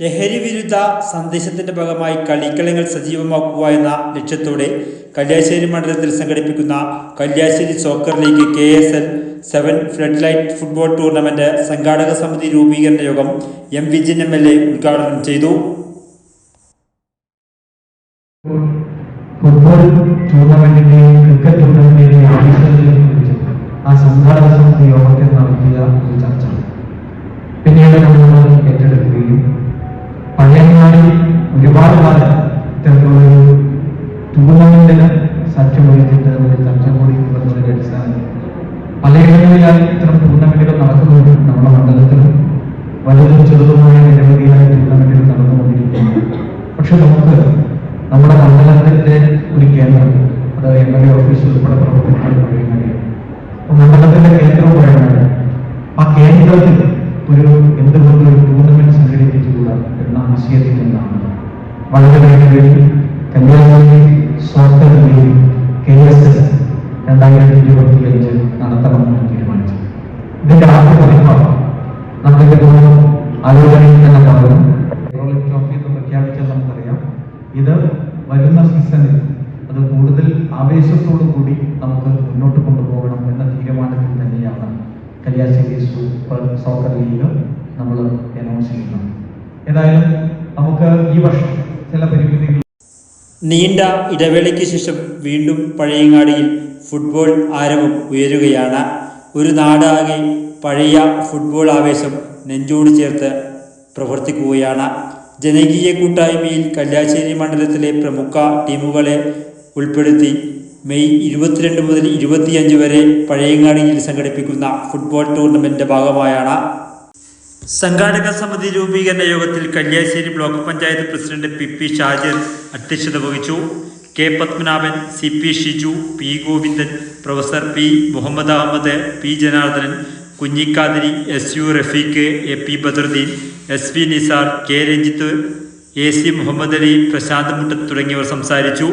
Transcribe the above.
ലഹരി വിരുദ്ധ സന്ദേശത്തിന്റെ ഭാഗമായി കളിക്കളങ്ങൾ സജീവമാക്കുക എന്ന ലക്ഷ്യത്തോടെ കല്യാശ്ശേരി മണ്ഡലത്തിൽ സംഘടിപ്പിക്കുന്ന Kalliasseri soccer league K S L seven flood light football tournament സംഘാടക സമിതി രൂപീകരണ യോഗം M Vijin M L A ഉദ്ഘാടനം ചെയ്തു. ഫുട്ബോൾ ആ സംഘാടക സമിതി യോഗത്തിൽ നടത്തിയ ഒരു ചർച്ച പിന്നീട് നമ്മൾ ടൂർണമെന്റിന് സാക്ഷ്യം വഹിച്ചിട്ട് ഒരു ചർച്ച കൂടി വന്നതിന്റെ അടിസ്ഥാനത്തിൽ. പലയിടങ്ങളിലായി ഇത്തരം ടൂർണമെന്റുകൾ നടക്കുന്നുണ്ട് നമ്മുടെ മണ്ഡലത്തിലും. വലുതും ചെറുതുമായ നിരവധിയായ ടൂർണമെന്റുകൾ നടന്നുകൊണ്ടിരിക്കുന്നു പക്ഷെ നമുക്ക് നമ്മുടെ മണ്ഡലത്തിന്റെ ഒരു കേന്ദ്രം അത് എം എൽ എ ഓഫീസ് ഉൾപ്പെടെ പ്രവർത്തിക്കുന്ന പഴയങ്ങാടി മണ്ഡലത്തിന്റെ കേന്ദ്രം പറയുന്നത് ആ കേന്ദ്രത്തിൽ ഒരു എന്തുകൊണ്ട് ഒരു ടൂർണമെന്റ് സംഘടിപ്പിച്ചുകൂടാ എന്ന ആശയത്തിൽ നിന്നാണ് വളരെ വേണ്ടി Kanyakumari soccer league K S നടത്തണമെന്ന് തീരുമാനിച്ചു. ഇതിന്റെ ആദ്യ പതിപ്പാണ് നമ്മളിന്റെ തോന്നുന്നു ആലോചനയിൽ തന്നെ പറഞ്ഞു കേരള ട്രോഫി എന്ന് പ്രഖ്യാപിച്ചാൽ നമുക്കറിയാം. ഇത് വരുന്ന സീസണിൽ അത് കൂടുതൽ ആവേശത്തോടു കൂടി നമുക്ക് മുന്നോട്ട് കൊണ്ടുപോകണം എന്ന തീരുമാനത്തിൽ തന്നെയാണ് കല്യാശ്ശേരി സൂപ്പർ സോക്കർ ലീഗ് നമ്മൾ അനൗൺസ് ചെയ്യുന്നത്. ഏതായാലും നമുക്ക് ഈ വർഷം ചില പരിമിതികൾ നീണ്ട ഇടവേളയ്ക്ക് ശേഷം വീണ്ടും പഴയങ്ങാടിയിൽ ഫുട്ബോൾ ആരവം ഉയരുകയാണ്. ഒരു നാടാകെ പഴയ ഫുട്ബോൾ ആവേശം നെഞ്ചോട് ചേർത്ത് പ്രവർത്തിക്കുകയാണ്. ജനകീയ കൂട്ടായ്മയിൽ കല്യാശ്ശേരി മണ്ഡലത്തിലെ പ്രമുഖ ടീമുകളെ ഉൾപ്പെടുത്തി മെയ് ഇരുപത്തിരണ്ട് മുതൽ ഇരുപത്തിയഞ്ച് വരെ പഴയങ്ങാടിയിൽ സംഘടിപ്പിക്കുന്ന ഫുട്ബോൾ ടൂർണമെന്റ് ഭാഗമായാണ് സംഘാടക സമിതി രൂപീകരണ യോഗത്തിൽ Kalliasseri block panchayat president P P Shajir അധ്യക്ഷത വഹിച്ചു. K Padmanabhan C P Shiju P Govindan professor P Muhammad Ahmed P Janardhanan Kunhikathiri S U Rafeeq A P Badaruddin S V Nisar K Ranjith A C Muhammad Ali Prashanth Muttath തുടങ്ങിയവർ സംസാരിച്ചു.